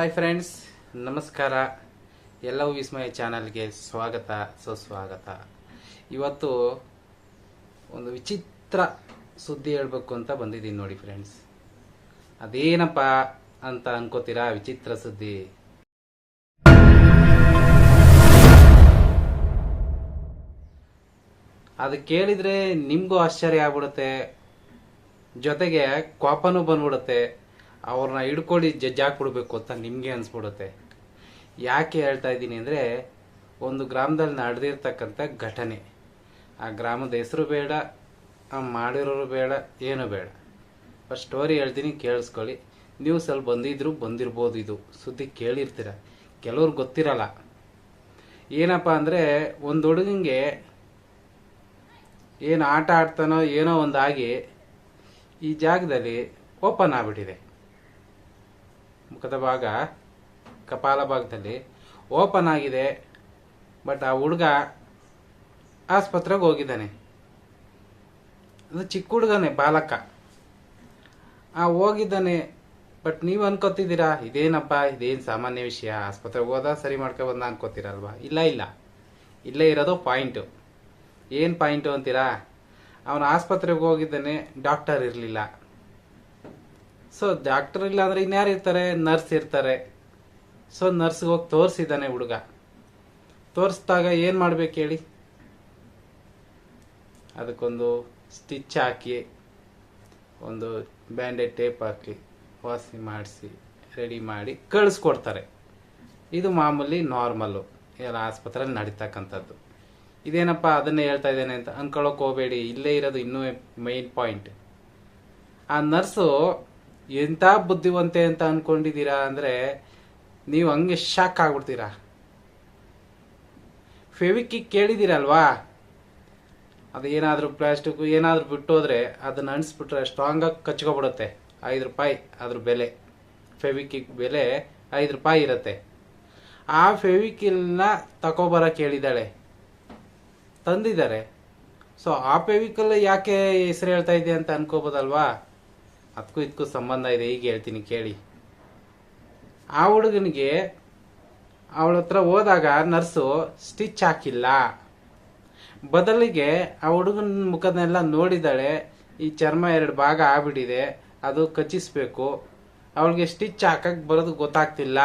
Hi friends ನಮಸ್ಕಾರ. ಎಲ್ಲವೂ ವಿಸ್ಮಯ ಚಾನಲ್ಗೆ ಸ್ವಾಗತ, ಸುಸ್ವಾಗತ. ಇವತ್ತು ಒಂದು ವಿಚಿತ್ರ ಸುದ್ದಿ ಹೇಳಬೇಕು ಅಂತ ಬಂದಿದ್ದೀನಿ ನೋಡಿ ಫ್ರೆಂಡ್ಸ್ ಅದೇನಪ್ಪ ಅಂತ ಅನ್ಕೋತೀರಾ? ವಿಚಿತ್ರ ಸುದ್ದಿ. ಅದು ಕೇಳಿದರೆ ನಿಮಗೂ ಆಶ್ಚರ್ಯ ಆಗ್ಬಿಡುತ್ತೆ. ಜೊತೆಗೆ ಕೋಪನೂ ಬಂದ್ಬಿಡುತ್ತೆ. ಅವ್ರನ್ನ ಹಿಡ್ಕೊಳ್ಳಿ ಜಡ್ಜ್ ಹಾಕ್ಬಿಡ್ಬೇಕು ಅಂತ ನಿಮಗೆ ಅನಿಸ್ಬಿಡುತ್ತೆ. ಯಾಕೆ ಹೇಳ್ತಾ ಇದ್ದೀನಿ ಅಂದರೆ, ಒಂದು ಗ್ರಾಮದಲ್ಲಿ ನಡೆದಿರ್ತಕ್ಕಂಥ ಘಟನೆ. ಆ ಗ್ರಾಮದ ಹೆಸರು ಬೇಡ ಮಾಡಿರೋರು ಬೇಡ, ಏನು ಬೇಡ. ಫಸ್ಟ್ ಸ್ಟೋರಿ ಹೇಳ್ತೀನಿ, ಕೇಳಿಸ್ಕೊಳ್ಳಿ. ನ್ಯೂಸಲ್ಲಿ ಬಂದಿದ್ರು, ಬಂದಿರ್ಬೋದು ಇದು. ಸುದ್ದಿ ಕೇಳಿರ್ತೀರ. ಕೆಲವ್ರು ಗೊತ್ತಿರಲ್ಲ. ಏನಪ್ಪ ಅಂದರೆ, ಒಂದು ಹುಡುಗಂಗೆ ಏನು ಆಟ ಆಡ್ತಾನೋ ಏನೋ ಒಂದಾಗಿ ಈ ಜಾಗದಲ್ಲಿ ಓಪನ್ ಆಗ್ಬಿಟ್ಟಿದೆ. ಮುಖದ ಭಾಗ ಕಪಾಲ ಭಾಗದಲ್ಲಿ ಓಪನ್ ಆಗಿದೆ. ಬಟ್ ಆ ಹುಡುಗ ಆಸ್ಪತ್ರೆಗೆ ಹೋಗಿದ್ದಾನೆ. ಅದು ಚಿಕ್ಕ ಹುಡುಗನೇ, ಬಾಲಕ. ಆ ಹೋಗಿದ್ದಾನೆ, ಬಟ್ ನೀವು ಅನ್ಕೋತಿದ್ದೀರಾ? ಇದೇನಪ್ಪ, ಇದೇನು ಸಾಮಾನ್ಯ ವಿಷಯ? ಆಸ್ಪತ್ರೆಗೆ ಹೋದ ಸರಿ ಮಾಡ್ಕೊ ಬಂದ ಅನ್ಕೋತೀರಲ್ವಾ? ಇಲ್ಲ ಇಲ್ಲ. ಇಲ್ಲೇ ಇರೋದು ಪಾಯಿಂಟು. ಏನು ಪಾಯಿಂಟು ಅಂತೀರಾ? ಅವನು ಆಸ್ಪತ್ರೆಗೆ ಹೋಗಿದ್ದಾನೆ, ಡಾಕ್ಟರ್ ಇರಲಿಲ್ಲ. ಸೊ ಡಾಕ್ಟರ್ ಇಲ್ಲ ಅಂದ್ರೆ ಇನ್ಯಾರು ಇರ್ತಾರೆ? ನರ್ಸ್ ಇರ್ತಾರೆ. ಸೊ ನರ್ಸ್ಗೆ ಹೋಗಿ ತೋರಿಸಿದ್ದಾನೆ ಹುಡುಗ. ತೋರಿಸಿದಾಗ ಏನು ಮಾಡ್ಬೇಕು ಹೇಳಿ? ಅದಕ್ಕೊಂದು ಸ್ಟಿಚ್ ಹಾಕಿ, ಒಂದು ಬ್ಯಾಂಡೇಜ್ ಟೇಪ್ ಹಾಕಿ ವಾಸಿ ಮಾಡಿಸಿ ರೆಡಿ ಮಾಡಿ ಕಳಿಸ್ಕೊಡ್ತಾರೆ. ಇದು ಮಾಮೂಲಿ ನಾರ್ಮಲ್ಲು ಎಲ್ಲ ಆಸ್ಪತ್ರೆಯಲ್ಲಿ ನಡೀತಕ್ಕಂಥದ್ದು. ಇದೇನಪ್ಪ ಅದನ್ನೇ ಹೇಳ್ತಾ ಇದ್ದೇನೆ ಅಂತ ಅಂದ್ಕೊಳ್ಳೋಕೆ ಹೋಗಬೇಡಿ. ಇಲ್ಲೇ ಇರೋದು ಇನ್ನೂ ಮೈನ್ ಪಾಯಿಂಟ್ ಆ ನರ್ಸು ಎಂಥ ಬುದ್ಧಿವಂತೆ ಅಂತ ಅನ್ಕೊಂಡಿದ್ದೀರಾ ಅಂದರೆ ನೀವು ಹಂಗೆ ಶಾಕ್ ಆಗ್ಬಿಡ್ತೀರಾ? ಫೆವಿಕಿಕ್ ಕೇಳಿದ್ದೀರಲ್ವಾ? ಅದು ಏನಾದರೂ ಪ್ಲಾಸ್ಟಿಕ್ ಏನಾದರೂ ಬಿಟ್ಟೋದ್ರೆ ಅದನ್ನ ಅಣಿಸ್ಬಿಟ್ರೆ ಸ್ಟ್ರಾಂಗಾಗಿ ಕಚ್ಕೊಬಿಡುತ್ತೆ. ಐದು ರೂಪಾಯಿ ಅದ್ರ ಬೆಲೆ. ಫೆವಿಕಿಕ್ ಬೆಲೆ ಐದು ರೂಪಾಯಿ ಇರುತ್ತೆ. ಆ ಫೆವಿಕಿಲ್ನ ತಗೋಬರ ಕೇಳಿದ್ದಾಳೆ. ತಂದಿದ್ದಾರೆ. ಸೊ ಆ ಫೆವಿಕಲ್ ಯಾಕೆ ಹೆಸರು ಹೇಳ್ತಾ ಇದೆ ಅಂತ ಅನ್ಕೋಬೋದಲ್ವಾ? ಅದಕ್ಕೂ ಇದಕ್ಕೂ ಸಂಬಂಧ ಇದೆ ಈಗ ಹೇಳ್ತೀನಿ ಕೇಳಿ. ಆ ಹುಡುಗನಿಗೆ ಅವಳ ಹತ್ರ ಹೋದಾಗ ನರ್ಸು ಸ್ಟಿಚ್ ಹಾಕಿಲ್ಲ. ಬದಲಿಗೆ ಆ ಹುಡುಗನ ಮುಖದನ್ನೆಲ್ಲ ನೋಡಿದಾಳೆ, ಈ ಚರ್ಮ ಎರಡು ಭಾಗ ಆಗ್ಬಿಟ್ಟಿದೆ, ಅದು ಕಚ್ಚಿಸ್ಬೇಕು. ಅವಳಿಗೆ ಸ್ಟಿಚ್ ಹಾಕಕ್ಕೆ ಬರೋದು ಗೊತ್ತಾಗ್ತಿಲ್ಲ.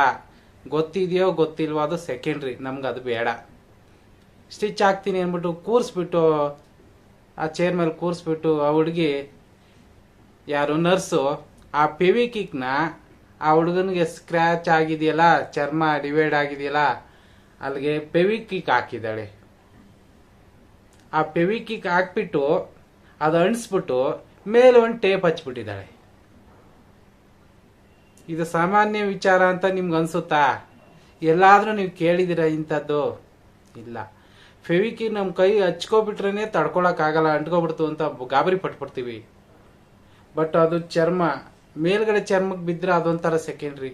ಗೊತ್ತಿದೆಯೋ ಗೊತ್ತಿಲ್ವೋ ಅದು ಸೆಕೆಂಡ್ರಿ, ನಮ್ಗೆ ಅದು ಬೇಡ. ಸ್ಟಿಚ್ ಹಾಕ್ತೀನಿ ಅಂದ್ಬಿಟ್ಟು ಕೂರಿಸ್ಬಿಟ್ಟು, ಆ ಚೇರ್ ಮೇಲೆ ಕೂರಿಸ್ಬಿಟ್ಟು ಆ ಹುಡುಗಿ ಯಾರು ನರ್ಸು, ಆ ಪೆವಿಕಿಕ್ನ ಆ ಹುಡುಗನಿಗೆ ಸ್ಕ್ರ್ಯಾಚ್ ಆಗಿದೆಯಲ್ಲ, ಚರ್ಮ ಡಿವೈಡ್ ಆಗಿದೆಯಲ್ಲ, ಅಲ್ಲಿಗೆ ಪೆವಿಕಿಕ್ ಹಾಕಿದ್ದಾಳೆ. ಆ ಪೆವಿಕಿಕ್ ಹಾಕ್ಬಿಟ್ಟು ಅದು ಅಣಿಸ್ಬಿಟ್ಟು ಮೇಲೆ ಒಂದು ಟೇಪ್ ಹಚ್ಬಿಟ್ಟಿದ್ದಾಳೆ. ಇದು ಸಾಮಾನ್ಯ ವಿಚಾರ ಅಂತ ನಿಮ್ಗೆ ಅನ್ಸುತ್ತಾ? ಎಲ್ಲಾದ್ರೂ ನೀವು ಕೇಳಿದಿರ ಇಂಥದ್ದು? ಇಲ್ಲ. ಫೆವಿಕಿ ನಮ್ಮ ಕೈ ಹಚ್ಕೊಬಿಟ್ರೇ ತಡ್ಕೊಳಕ್ಕಾಗಲ್ಲ, ಅಂಟ್ಕೊಬಿಡ್ತು ಅಂತ ಗಾಬರಿ ಪಟ್ಬಿಡ್ತೀವಿ. ಬಟ್ ಅದು ಚರ್ಮ, ಮೇಲ್ಗಡೆ ಚರ್ಮಕ್ಕೆ ಬಿದ್ದರೆ ಅದೊಂಥರ ಸೆಕೆಂಡ್ರಿ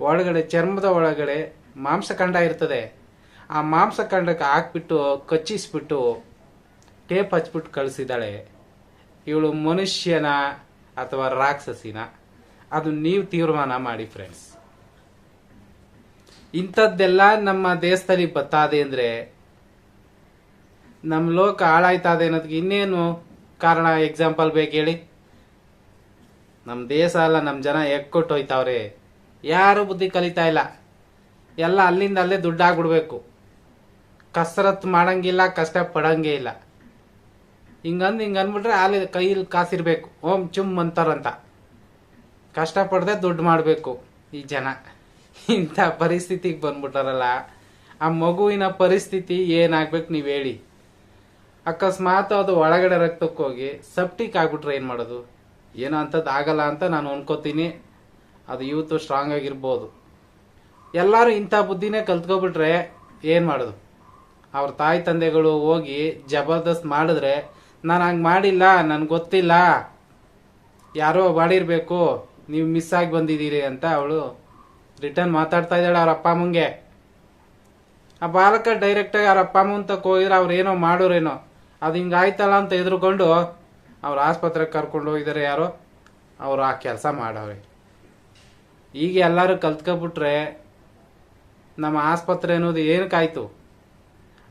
ಒಳಗಡೆ, ಚರ್ಮದ ಒಳಗಡೆ ಮಾಂಸಖಂಡ ಇರ್ತದೆ. ಆ ಮಾಂಸಖಂಡಕ್ಕೆ ಹಾಕ್ಬಿಟ್ಟು, ಕಚ್ಚಿಸ್ಬಿಟ್ಟು ಟೇಪ್ ಹಚ್ಬಿಟ್ಟು ಕಳಿಸಿದ್ದಾಳೆ. ಇವಳು ಮನುಷ್ಯನ ಅಥವಾ ರಾಕ್ಷಸಿನ. ಅದು ನೀವು ತೀರ್ಮಾನ ಮಾಡಿ ಫ್ರೆಂಡ್ಸ್ ಇಂಥದ್ದೆಲ್ಲ ನಮ್ಮ ದೇಶದಲ್ಲಿ ಬತ್ತಾದೆ ಅಂದರೆ, ನಮ್ಮ ಲೋಕ ಹಾಳಾಯ್ತದೆ ಅನ್ನೋದಕ್ಕೆ ಇನ್ನೇನು ಕಾರಣ ಎಕ್ಸಾಂಪಲ್ ಬೇಕು ಹೇಳಿ? ನಮ್ಮ ದೇಶ ಅಲ್ಲ ನಮ್ಮ ಜನ ಎಕ್ಕೊಟ್ಟು ಹೋಯ್ತಾವ್ರೆ. ಯಾರು ಬುದ್ಧಿ ಕಲಿತಾ ಇಲ್ಲ. ಎಲ್ಲ ಅಲ್ಲಿಂದ ಅಲ್ಲೇ ದುಡ್ಡಾಗ್ಬಿಡ್ಬೇಕು ಕಸರತ್ ಮಾಡಂಗಿಲ್ಲ ಕಷ್ಟ ಪಡಂಗೇ ಇಲ್ಲ. ಹಿಂಗಂದು ಹಿಂಗೆ ಅಂದ್ಬಿಟ್ರೆ ಅಲ್ಲಿ ಕೈಯಲ್ಲಿ ಕಾಸಿರ್ಬೇಕು. ಓಂ ಚುಮ್ ಅಂತಾರಂತ. ಕಷ್ಟಪಡದೆ ದುಡ್ಡು ಮಾಡಬೇಕು ಈ ಜನ. ಇಂಥ ಪರಿಸ್ಥಿತಿಗೆ ಬಂದ್ಬಿಟ್ಟಾರಲ್ಲ. ಆ ಮಗುವಿನ ಪರಿಸ್ಥಿತಿ ಏನಾಗ್ಬೇಕು ನೀವು ಹೇಳಿ. ಅಕಸ್ಮಾತ್ ಅದು ಒಳಗಡೆ ರಕ್ತಕ್ಕೆ ಹೋಗಿ ಸಪ್ಟಿಕ್ ಆಗ್ಬಿಟ್ರೆ ಏನು ಮಾಡೋದು? ಏನೋ ಅಂಥದ್ದು ಆಗಲ್ಲ ಅಂತ ನಾನು ಅನ್ಕೋತೀನಿ. ಅದು ಯೂತ್ ಸ್ಟ್ರಾಂಗ್ ಆಗಿರ್ಬೋದು. ಎಲ್ಲರೂ ಇಂಥ ಬುದ್ಧಿನೇ ಕಲ್ತ್ಕೊಬಿಟ್ರೆ ಏನು ಮಾಡೋದು? ಅವ್ರ ತಾಯಿ ತಂದೆಗಳು ಹೋಗಿ ಜಬರ್ದಸ್ತ್ ಮಾಡಿದ್ರೆ, ನಾನು ಹಂಗೆ ಮಾಡಿಲ್ಲ ನನಗೆ ಗೊತ್ತಿಲ್ಲ. ಯಾರೋ ಮಾಡಿರ್ಬೇಕು, ನೀವು ಮಿಸ್ ಆಗಿ ಬಂದಿದ್ದೀರಿ ಅಂತ ಅವಳು ರಿಟರ್ನ್ ಮಾತಾಡ್ತಾ ಇದ್ದಾಳೆ ಅವ್ರ ಅಪ್ಪ ಅಮ್ಮಂಗೆ. ಆ ಬಾಲಕ ಡೈರೆಕ್ಟಾಗಿ ಅವ್ರ ಅಪ್ಪ ಅಮ್ಮನ ತಕ್ಕ ಹೋಗಿದ್ರೆ ಅವ್ರೇನೋ ಮಾಡೋರೇನೋ. ಅದು ಹಿಂಗಾಯ್ತಲ್ಲ ಅಂತ ಎದುರುಕೊಂಡು ಅವ್ರ ಆಸ್ಪತ್ರೆಗೆ ಕರ್ಕೊಂಡು ಹೋಗಿದ್ದಾರೆ ಯಾರೋ, ಅವ್ರು ಆ ಕೆಲಸ ಮಾಡವ್ರೆ. ಈಗ ಎಲ್ಲರೂ ಕಲ್ತ್ಕೊಬಿಟ್ರೆ ನಮ್ಮ ಆಸ್ಪತ್ರೆ ಅನ್ನೋದು ಏನಕ್ಕಾಯ್ತು?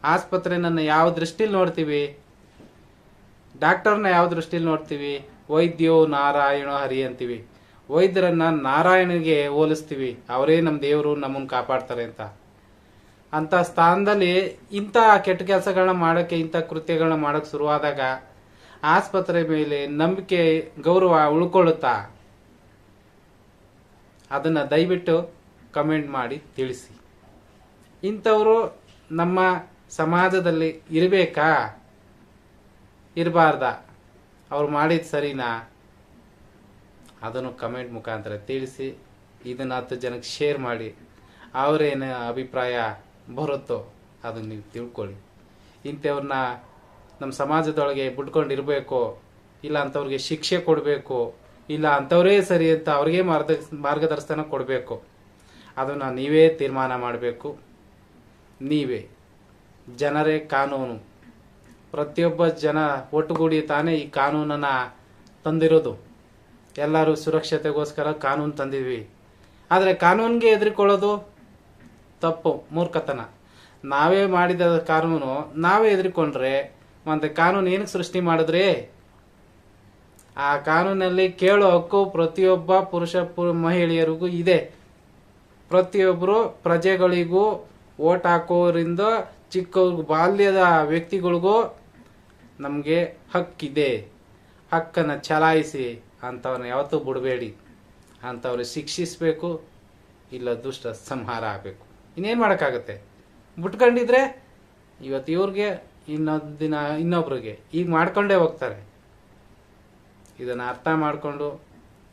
ಆಸ್ಪತ್ರೆ ನನ್ನ ಯಾವ ದೃಷ್ಟಿಲಿ ನೋಡ್ತೀವಿ? ಡಾಕ್ಟರ್ನ ಯಾವ ದೃಷ್ಟಿಲಿ ನೋಡ್ತೀವಿ? ವೈದ್ಯೋ ನಾರಾಯಣ ಹರಿ ಅಂತೀವಿ. ವೈದ್ಯರನ್ನ ನಾರಾಯಣನಿಗೆ ಹೋಲಿಸ್ತೀವಿ. ಅವರೇ ನಮ್ಮ ದೇವರು, ನಮ್ಮನ್ನು ಕಾಪಾಡ್ತಾರೆ ಅಂತ. ಅಂತ ಸ್ಥಾನದಲ್ಲಿ ಇಂಥ ಕೆಟ್ಟ ಕೆಲಸಗಳನ್ನ ಮಾಡೋಕ್ಕೆ, ಇಂಥ ಕೃತ್ಯಗಳನ್ನ ಮಾಡೋಕ್ಕೆ ಶುರುವಾದಾಗ ಆಸ್ಪತ್ರೆ ಮೇಲೆ ನಂಬಿಕೆ, ಗೌರವ ಉಳ್ಕೊಳ್ಳುತ್ತಾ? ಅದನ್ನು ದಯವಿಟ್ಟು ಕಮೆಂಟ್ ಮಾಡಿ ತಿಳಿಸಿ. ಇಂಥವರು ನಮ್ಮ ಸಮಾಜದಲ್ಲಿ ಇರಬೇಕಾ? ಇರಬಾರ್ದ? ಅವ್ರು ಮಾಡಿದ ಸರಿನಾ? ಅದನ್ನು ಕಮೆಂಟ್ ಮುಖಾಂತರ ತಿಳಿಸಿ, ಇದನ್ನ ಹತ್ತು ಜನಕ್ಕೆ ಶೇರ್ ಮಾಡಿ. ಅವರೇನು ಅಭಿಪ್ರಾಯ ಬರುತ್ತೋ, ಅದನ್ನು ನೀವು ತಿಳ್ಕೊಳ್ಳಿ. ಇಂಥವ್ರನ್ನ ನಮ್ಮ ಸಮಾಜದೊಳಗೆ ಬಿಟ್ಕೊಂಡಿರ್ಬೇಕು ಇಲ್ಲ ಅಂಥವ್ರಿಗೆ ಶಿಕ್ಷೆ ಕೊಡಬೇಕು, ಇಲ್ಲ ಅಂಥವರೇ ಸರಿ ಅಂತ ಅವ್ರಿಗೆ ಮಾರ್ಗ ಮಾರ್ಗದರ್ಶನ ಕೊಡಬೇಕು. ಅದನ್ನು ನೀವೇ ತೀರ್ಮಾನ ಮಾಡಬೇಕು. ನೀವೇ. ಜನರೇ ಕಾನೂನು. ಪ್ರತಿಯೊಬ್ಬ ಜನ ಒಟ್ಟುಗೂಡಿ ತಾನೇ ಈ ಕಾನೂನನ್ನು ತಂದಿರೋದು. ಎಲ್ಲರೂ ಸುರಕ್ಷತೆಗೋಸ್ಕರ ಕಾನೂನು ತಂದಿದ್ವಿ. ಆದರೆ ಕಾನೂನಿಗೆ ಹೆದರಿಕೊಳ್ಳೋದು ತಪ್ಪು, ಮೂರ್ಖತನ. ನಾವೇ ಮಾಡಿದ ಕಾನೂನು ನಾವೇ ಎದುರುಕೊಂಡ್ರೆ ಮತ್ತೆ ಕಾನೂನು ಏನಕ್ಕೆ ಸೃಷ್ಟಿ ಮಾಡಿದ್ರಿ? ಆ ಕಾನೂನಲ್ಲಿ ಕೇಳೋ ಹಕ್ಕು ಪ್ರತಿಯೊಬ್ಬ ಪುರುಷ ಮಹಿಳೆಯರಿಗೂ ಇದೆ. ಪ್ರತಿಯೊಬ್ಬರು ಪ್ರಜೆಗಳಿಗೂ ಓಟ್ ಹಾಕೋರಿಂದ ಚಿಕ್ಕ ಬಾಲ್ಯದ ವ್ಯಕ್ತಿಗಳಿಗೂ ನಮಗೆ ಹಕ್ಕಿದೆ. ಹಕ್ಕನ್ನು ಚಲಾಯಿಸಿ ಅಂಥವ್ರನ್ನ ಯಾವತ್ತೂ ಬಿಡಬೇಡಿ. ಅಂಥವ್ರಿಗೆ ಶಿಕ್ಷಿಸಬೇಕು, ಇಲ್ಲ ದುಷ್ಟ ಸಂಹಾರ ಆಗಬೇಕು. ಇನ್ನೇನು ಮಾಡೋಕ್ಕಾಗತ್ತೆ? ಬಿಟ್ಕೊಂಡಿದ್ರೆ ಇವತ್ತು ಇವ್ರಿಗೆ ಇನ್ನೊಂದು ದಿನ, ಇನ್ನೊಬ್ರಿಗೆ. ಈಗ ಮಾಡ್ಕೊಂಡೇ ಹೋಗ್ತಾರೆ. ಇದನ್ನು ಅರ್ಥ ಮಾಡಿಕೊಂಡು,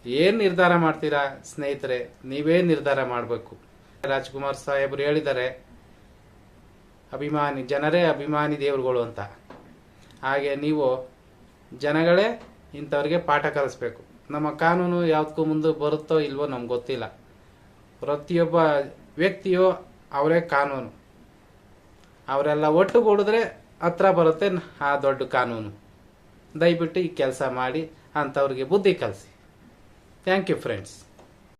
ಏನು ನಿರ್ಧಾರ ಮಾಡ್ತೀರಾ ಸ್ನೇಹಿತರೆ? ನೀವೇ ನಿರ್ಧಾರ ಮಾಡಬೇಕು. ರಾಜ್ಕುಮಾರ್ ಸಾಹೇಬರು ಹೇಳಿದ್ದಾರೆ, ಅಭಿಮಾನಿ, ಜನರೇ ಅಭಿಮಾನಿ ದೇವರುಗಳು ಅಂತ. ಹಾಗೆ ನೀವು ಜನಗಳೇ ಇಂಥವ್ರಿಗೆ ಪಾಠ ಕಲಿಸ್ಬೇಕು. ನಮ್ಮ ಕಾನೂನು ಯಾವ್ದಕ್ಕೂ ಮುಂದೆ ಬರುತ್ತೋ ಇಲ್ವೋ ನಮ್ಗೆ ಗೊತ್ತಿಲ್ಲ. ಪ್ರತಿಯೊಬ್ಬ ವ್ಯಕ್ತಿಯು ಅವರೇ ಕಾನೂನು. ಅವರೆಲ್ಲ ಒಟ್ಟುಗೂಡಿದ್ರೆ ಹತ್ರ ಬರುತ್ತೆ ಆ ದೊಡ್ಡ ಕಾನೂನು. ದಯವಿಟ್ಟು ಈ ಕೆಲಸ ಮಾಡಿ ಅಂಥವ್ರಿಗೆ ಬುದ್ಧಿ ಕಲಿಸಿ. Thank you friends